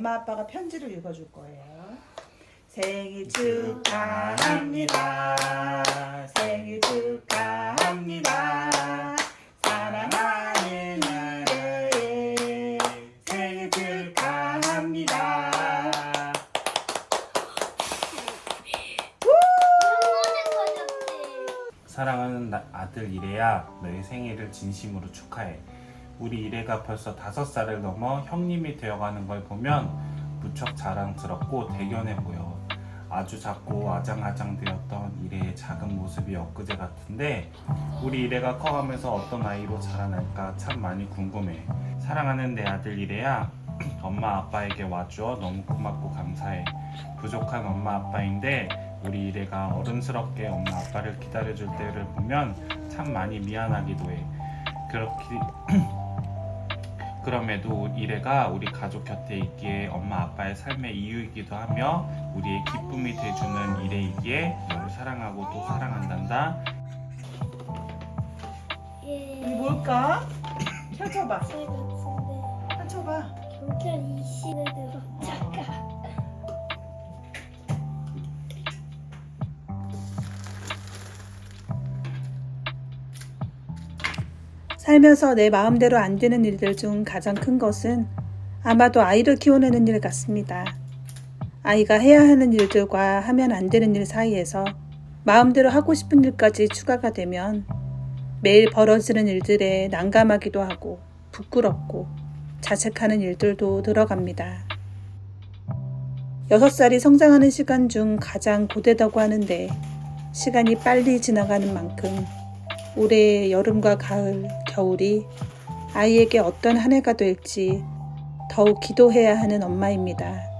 엄마 아빠가 편지를 읽어줄 거예요. 생일 축하합니다. 생일 축하합니다. 사랑하는 아들 생일 축하합니다. 사랑하는 나- 아들 이래야 너의 생일을 진심으로 축하해. 우리 이래가 벌써 다섯 살을 넘어 형님이 되어가는 걸 보면 무척 자랑스럽고 대견해 보여. 아주 작고 아장아장 되었던 이래의 작은 모습이 엊그제 같은데 우리 이래가 커가면서 어떤 아이로 자라날까 참 많이 궁금해. 사랑하는 내 아들 이래야 엄마 아빠에게 와주어 너무 고맙고 감사해. 부족한 엄마 아빠인데 우리 이래가 어른스럽게 엄마 아빠를 기다려줄 때를 보면 참 많이 미안하기도 해. 그렇게 그럼에도 이래가 우리 가족 곁에 있기에 엄마 아빠의 삶의 이유이기도 하며 우리의 기쁨이 돼주는 이래이기에 너를 사랑하고 또 사랑한단다. 이게 예. 뭘까? 펼쳐봐. 새 같은데 펼쳐봐. 경찰 이신에 들어 잠 살면서 내 마음대로 안 되는 일들 중 가장 큰 것은 아마도 아이를 키워내는 일 같습니다. 아이가 해야 하는 일들과 하면 안 되는 일 사이에서 마음대로 하고 싶은 일까지 추가가 되면 매일 벌어지는 일들에 난감하기도 하고 부끄럽고 자책하는 일들도 들어갑니다. 6살이 성장하는 시간 중 가장 고되다고 하는데 시간이 빨리 지나가는 만큼 올해의 여름과 가을, 겨울이 아이에게 어떤 한 해가 될지 더욱 기도해야 하는 엄마입니다.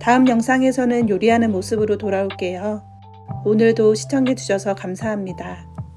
다음 영상에서는 요리하는 모습으로 돌아올게요. 오늘도 시청해주셔서 감사합니다.